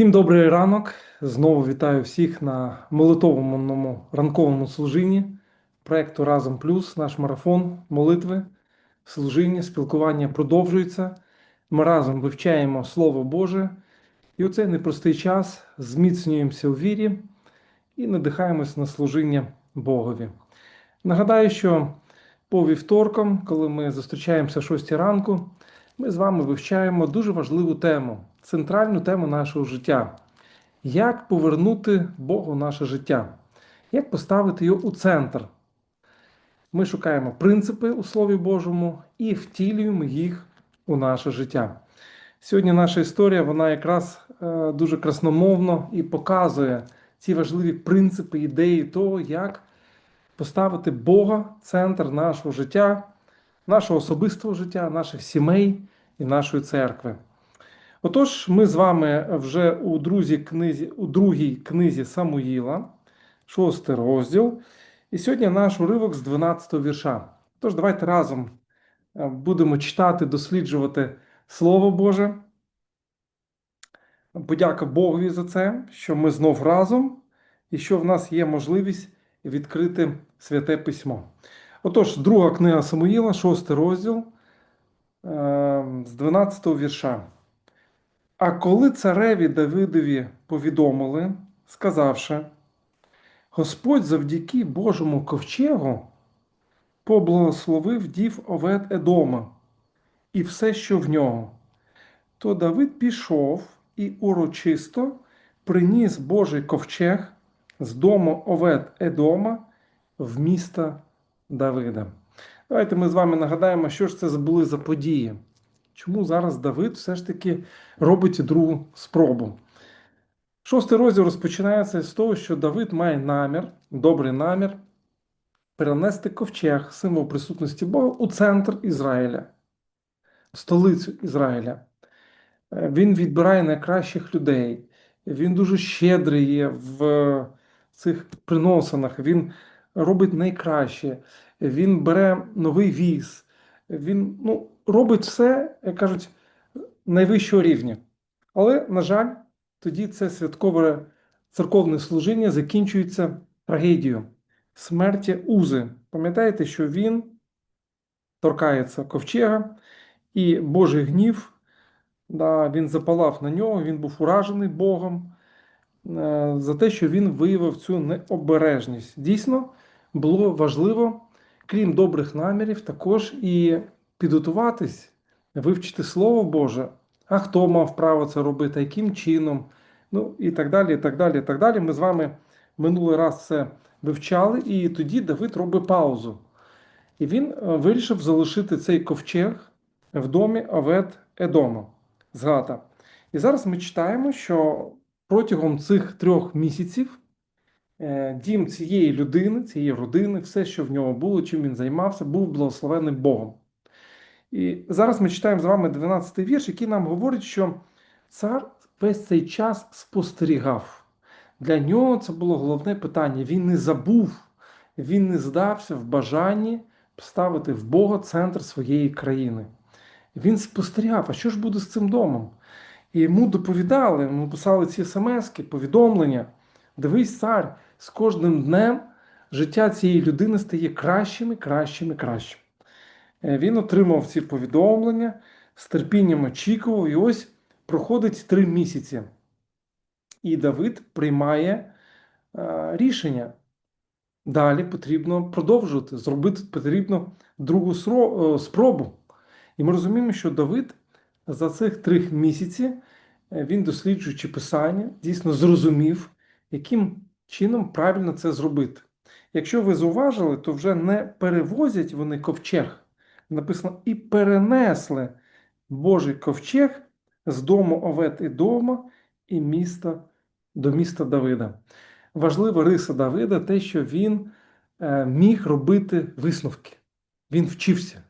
Всім добрий ранок. Знову вітаю всіх на молитовому ранковому служінні проекту Разом Плюс, наш марафон молитви, служіння, спілкування продовжується. Ми разом вивчаємо Слово Боже. І у цей непростий час зміцнюємося у вірі і надихаємось на служіння Богові. Нагадаю, що по вівторкам, коли ми зустрічаємося о 6 ранку, ми з вами вивчаємо дуже важливу тему, центральну тему нашого життя. Як повернути Богу наше життя? Як поставити його у центр? Ми шукаємо принципи у Слові Божому і втілюємо їх у наше життя. Сьогодні наша історія вона якраз е, дуже красномовно і показує ці важливі принципи, ідеї того, як поставити Бога центр нашого життя, нашого особистого життя, наших сімей і нашої церкви. Отож, ми з вами вже у, друзі книзі, у другій книзі Самуїла, шостий розділ. І сьогодні наш уривок з 12 вірша. Тож, давайте разом е, будемо читати, досліджувати Слово Боже. Подяка Богові за це, що ми знов разом і що в нас є можливість відкрити святе письмо. Отож, друга книга Самуїла, шостий розділ з 12 вірша. А коли цареві Давидові повідомили, сказавши, Господь завдяки Божому ковчегу поблагословив дів Овет Едома і все, що в нього, то Давид пішов і урочисто приніс Божий ковчег з дому Овет Едома в місто Давида. Давайте ми з вами нагадаємо, що ж це були за події. Чому зараз Давид все ж таки робить другу спробу? Шостий розділ розпочинається з того, що Давид має намір, добрий намір, перенести ковчег, символ присутності Бога, у центр Ізраїля, столицю Ізраїля. Е, Він відбирає найкращих людей. Він дуже щедрий в цих приносинах. Він робить найкраще. Він бере новий віз. Він ну, робить все, як кажуть, найвищого рівня. Але, на жаль, тоді це святкове церковне служіння закінчується трагедією смерті Узи. Пам'ятаєте, що він торкається ковчега, і Божий гнів, да, він запалав на нього, він був уражений Богом е, за те, що він виявив цю необережність. Дійсно, було важливо, крім добрих намірів, також і підготуватись, вивчити Слово Боже. А хто мав право це робити, яким чином, ну і так далі. і так далі, і так далі. Ми з вами минулий раз це вивчали, і тоді Давид робить паузу. І він е, вирішив залишити цей ковчег в домі Авет Едома з. І зараз ми читаємо, що протягом цих трьох місяців дім цієї людини, цієї родини, все, що в нього було, чим він займався, був благословенним Богом. І зараз ми читаємо з вами 12-й вірш, який нам говорить, що цар весь цей час спостерігав. Для нього це було головне питання. Він не забув, він не здався в бажанні ставити в Бога центр своєї країни. Він спостерігав, а що ж буде з цим домом? І йому доповідали, йому писали ці смски, повідомлення. Дивись, цар, з кожним днем життя цієї людини стає кращим і кращим і кращим. Е, Він отримав ці повідомлення, з терпінням очікував, і ось проходить три місяці. І Давид приймає е, рішення. Далі потрібно продовжувати, зробити потрібно другу е, спробу. І ми розуміємо, що Давид за цих три місяці, він, досліджуючи писання, дійсно зрозумів, яким чином правильно це зробити. Якщо ви зауважили, то вже не перевозять вони ковчег. Написано, і перенесли Божий ковчег з дому Овет і дома і міста до міста Давида. Важлива риса Давида те, що він е, міг робити висновки. Він вчився.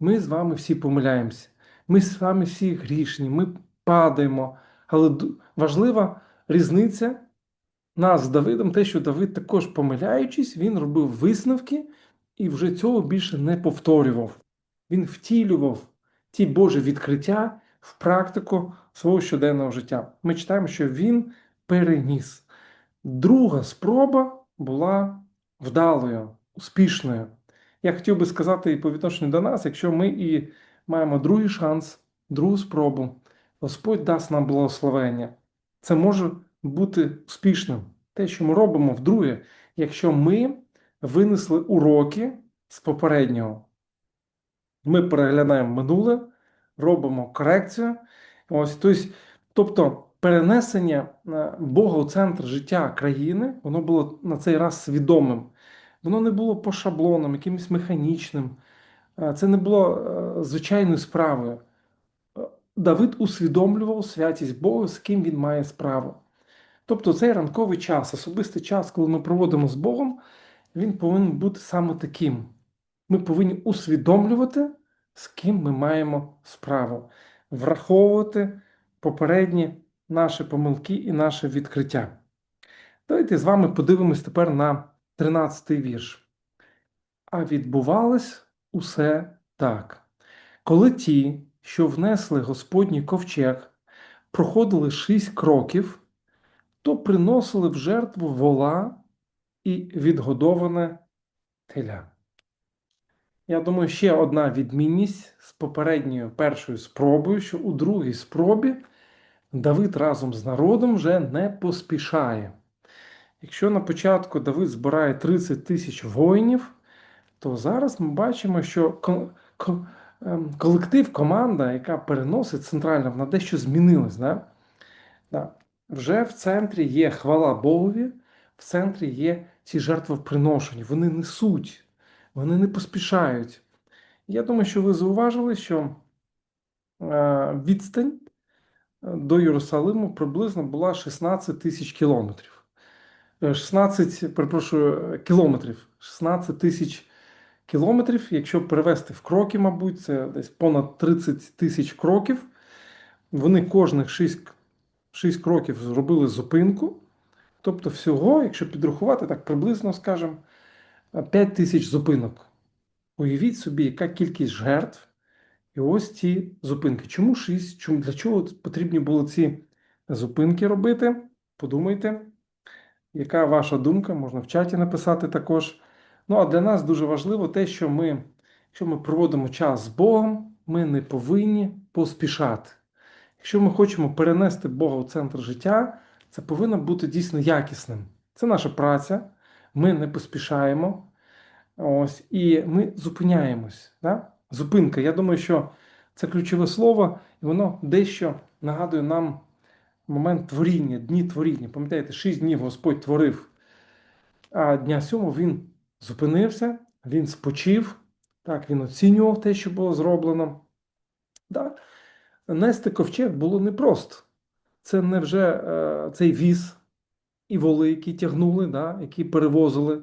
Ми з вами всі помиляємося. Ми з вами всі грішні, ми падаємо. Але важлива різниця нас з Давидом, те, що Давид також помиляючись, він робив висновки і вже цього більше не повторював. Він втілював ті Божі відкриття в практику свого щоденного життя. Ми читаємо, що він переніс. Друга спроба була вдалою, успішною. Я хотів би сказати і по відношенню до нас, якщо ми і маємо другий шанс, другу спробу, Господь дасть нам благословення. Це може бути успішним. Те, що ми робимо вдруге, якщо ми винесли уроки з попереднього. Ми переглядаємо минуле, робимо корекцію. Ось, тобто, тобто перенесення е, Бога у центр життя країни, воно було на цей раз свідомим. Воно не було по шаблонам, якимось механічним. Е, Це не було е, звичайною справою. Давид усвідомлював святість Бога, з ким він має справу. Тобто цей ранковий час, особистий час, коли ми проводимо з Богом, він повинен бути саме таким. Ми повинні усвідомлювати, з ким ми маємо справу, враховувати попередні наші помилки і наше відкриття. Давайте з вами подивимось тепер на 13-й вірш. А відбувалось усе так. Коли ті, що внесли Господній ковчег, проходили шість кроків, то приносили в жертву вола і відгодоване теля. Я думаю, ще одна відмінність з попередньою першою спробою, що у другій спробі Давид разом з народом вже не поспішає. Якщо на початку Давид збирає 30 тисяч воїнів, то зараз ми бачимо, що ем, колектив, команда, яка переносить центрально, вона дещо змінилась. Да. Вже в центрі є хвала Богові, в центрі є ці жертвоприношення. Вони несуть, вони не поспішають. Я думаю, що ви зауважили, що е, відстань е, до Єрусалиму приблизно була 16 тисяч кілометрів. Е, 16, перепрошую, е, кілометрів. 16 тисяч кілометрів, якщо перевести в кроки, мабуть, це десь понад 30 тисяч кроків. Вони кожних 6, 6 кроків зробили зупинку. Тобто, всього, якщо підрахувати, так приблизно, скажімо, 5 тисяч зупинок. Уявіть собі, яка кількість жертв. І ось ці зупинки. Чому 6? Чому, для чого потрібні були ці зупинки робити? Подумайте, яка ваша думка? Можна в чаті написати також. Ну, а для нас дуже важливо те, що ми, якщо ми проводимо час з Богом, ми не повинні поспішати. Якщо ми хочемо перенести Бога у центр життя, це повинно бути дійсно якісним. Це наша праця, ми не поспішаємо. Ось, і ми зупиняємось. Да? Зупинка. Я думаю, що це ключове слово, і воно дещо нагадує нам момент творіння, дні творіння. Пам'ятаєте, шість днів Господь творив, а дня сьомого він зупинився, він спочив, так, він оцінював те, що було зроблено. Да? Нести ковчег було непросто. Це не вже е, цей віз і воли, які тягнули, да, які перевозили.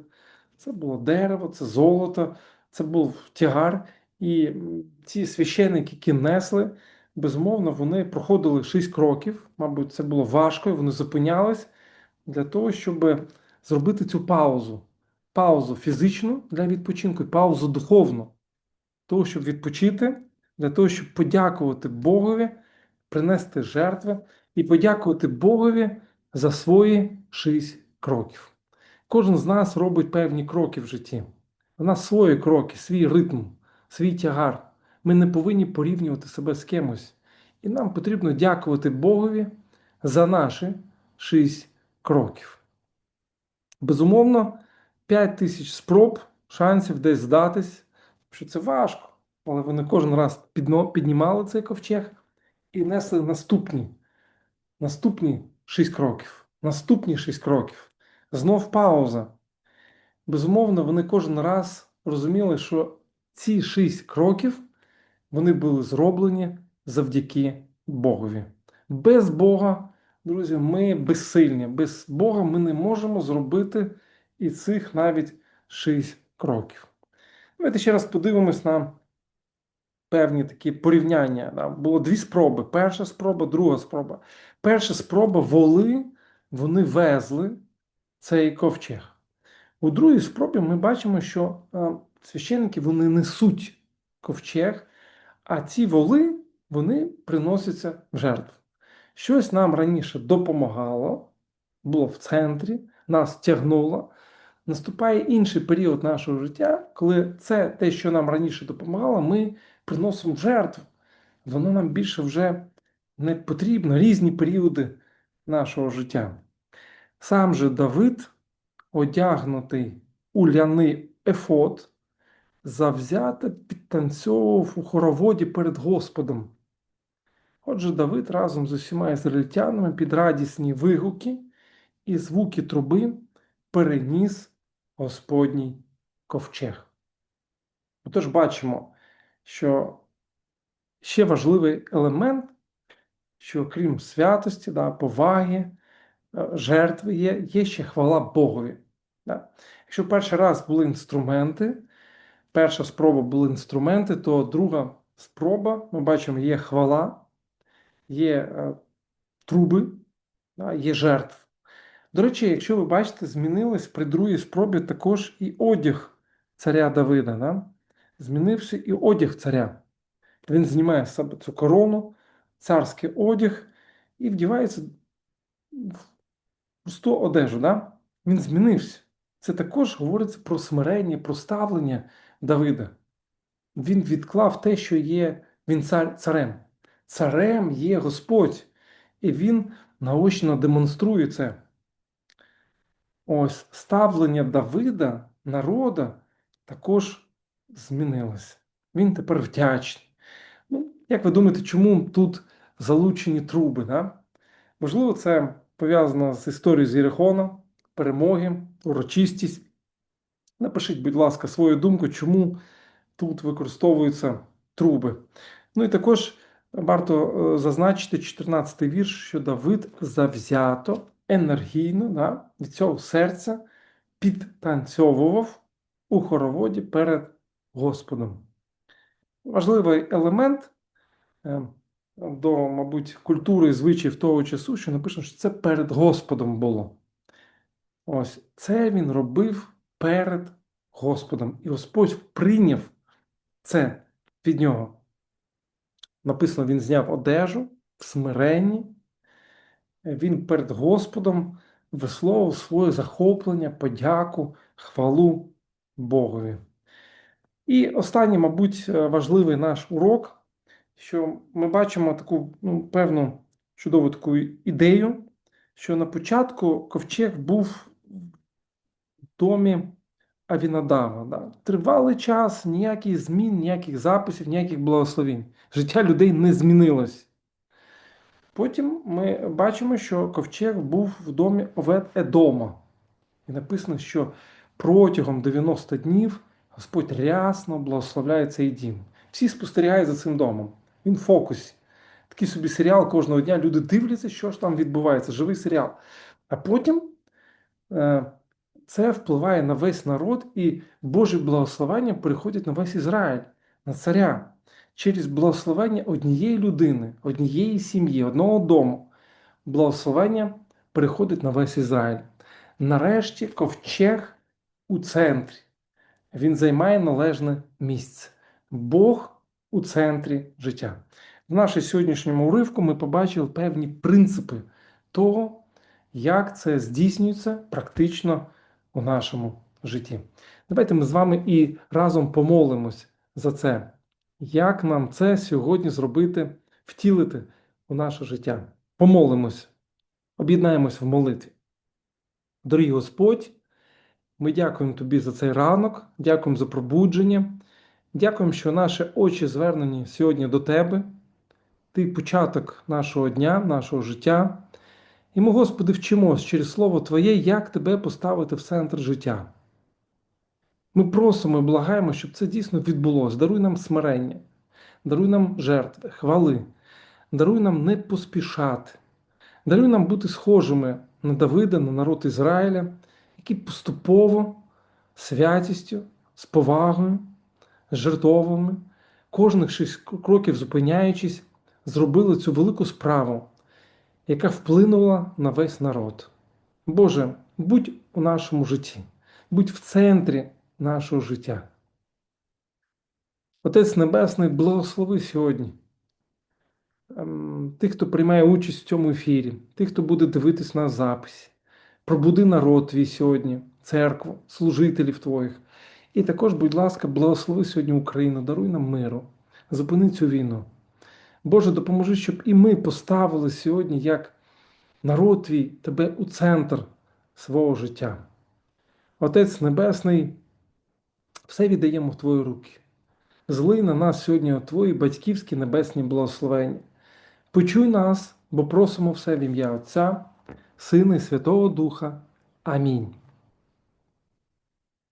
Це було дерево, це золото, це був тягар. І ці священники, які несли, безумовно, вони проходили шість кроків. Мабуть, це було важко, і вони зупинялись для того, щоб зробити цю паузу. Паузу фізичну для відпочинку і паузу духовну. Того, щоб відпочити, для того, щоб подякувати Богові, принести жертви і подякувати Богові за свої шість кроків. Кожен з нас робить певні кроки в житті. У нас свої кроки, свій ритм, свій тягар. Ми не повинні порівнювати себе з кимось. І нам потрібно дякувати Богові за наші шість кроків. Безумовно, 5 тисяч спроб, шансів десь здатись, що це важко, але вони кожен раз піднімали цей ковчег і несли наступні, наступні 6 кроків, наступні 6 кроків. Знов пауза. Безумовно, вони кожен раз розуміли, що ці 6 кроків вони були зроблені завдяки Богові. Без Бога, друзі, ми безсильні. Без Бога ми не можемо зробити і цих навіть 6 кроків. Давайте ще раз подивимось на певні такі порівняння. Да, Було дві спроби. Перша спроба, друга спроба. Перша спроба воли, вони везли цей ковчег. У другій спробі ми бачимо, що е, священники вони несуть ковчег, а ці воли вони приносяться в жертву. щось нам раніше допомагало, було в центрі, нас тягнуло. Наступає інший період нашого життя, коли це те, що нам раніше допомагало, ми приносимо в жертву. Воно нам більше вже не потрібно різні періоди нашого життя. Сам же Давид, одягнутий у ляний ефот, завзято підтанцьовував у хороводі перед Господом. Отже, Давид разом з усіма ізраїльтянами під радісні вигуки і звуки труби переніс Господній ковчег. Отож, бачимо, що ще важливий елемент, що крім святості, да, поваги, е, жертви є, є ще хвала Богові. Да. Якщо перший раз були інструменти, перша спроба були інструменти, то друга спроба, ми бачимо, є хвала, є е, труби, да, є жертв. До речі, якщо ви бачите, змінилось при другій спробі також і одяг царя Давида. Да? Змінився і одяг царя. Він знімає з себе цю корону, царський одяг і вдівається в просту одежу. Да? Він змінився. Це також говориться про смирення, про ставлення Давида. Він відклав те, що є він цар, царем. Царем є Господь. І він наочно демонструє це. Ось ставлення Давида, народа, також змінилося. Він тепер вдячний. Ну, Як ви думаєте, чому тут залучені труби? Да? Можливо, це пов'язано з історією з Єрихона, перемоги, урочистість. Напишіть, будь ласка, свою думку, чому тут використовуються труби. Ну і також варто е, зазначити 14-й вірш, що Давид завзято енергійно да, від цього серця підтанцьовував у хороводі перед Господом. Важливий елемент е, до, мабуть, культури і звичаїв того часу, що написано, що це перед Господом було. Ось це він робив перед Господом. І Господь прийняв це від нього. Написано, він зняв одежу в смиренні він перед Господом висловив своє захоплення, подяку, хвалу Богові. І останній, мабуть, важливий наш урок, що ми бачимо таку ну, певну чудову таку ідею, що на початку ковчег був в домі Авінадава. Да? Тривалий час, ніяких змін, ніяких записів, ніяких благословень. Життя людей не змінилось. Потім ми бачимо, що ковчег був в домі Овет Едома. І написано, що протягом 90 днів Господь рясно благословляє цей дім. Всі спостерігають за цим домом. Він в фокусі. Такий собі серіал кожного дня. Люди дивляться, що ж там відбувається, живий серіал. А потім е, це впливає на весь народ, і Боже благословення приходять на весь Ізраїль, на царя через благословення однієї людини, однієї сім'ї, одного дому. Благословення переходить на весь Ізраїль. Нарешті ковчег у центрі. Він займає належне місце. Бог у центрі життя. В нашій сьогоднішньому уривку ми побачили певні принципи того, як це здійснюється практично у нашому житті. Давайте ми з вами і разом помолимось за це. Як нам це сьогодні зробити, втілити у наше життя? Помолимось, об'єднаємось в молитві. Дорогий Господь, ми дякуємо Тобі за цей ранок, дякуємо за пробудження, дякуємо, що наші очі звернені сьогодні до Тебе. Ти початок нашого дня, нашого життя. І ми, Господи, вчимось через Слово Твоє, як Тебе поставити в центр життя. Ми просимо і благаємо, щоб це дійсно відбулося. Даруй нам смирення, даруй нам жертви, хвали, даруй нам не поспішати, даруй нам бути схожими на Давида, на народ Ізраїля, які поступово святістю, з повагою, з жертовами, кожних шість кроків зупиняючись, зробили цю велику справу, яка вплинула на весь народ. Боже, будь у нашому житті, будь в центрі нашого життя. Отець Небесний, благослови сьогодні ем, тих, хто приймає участь в цьому ефірі, тих, хто буде дивитись на записі. Пробуди народ твій сьогодні, церкву, служителів твоїх. І також, будь ласка, благослови сьогодні Україну, даруй нам миру, зупини цю війну. Боже, допоможи, щоб і ми поставили сьогодні, як народ твій, тебе у центр свого життя. Отець Небесний, все віддаємо в Твої руки. Злий на нас сьогодні Твої батьківські небесні благословення. Почуй нас, бо просимо все в ім'я Отця, Сина і Святого Духа. Амінь.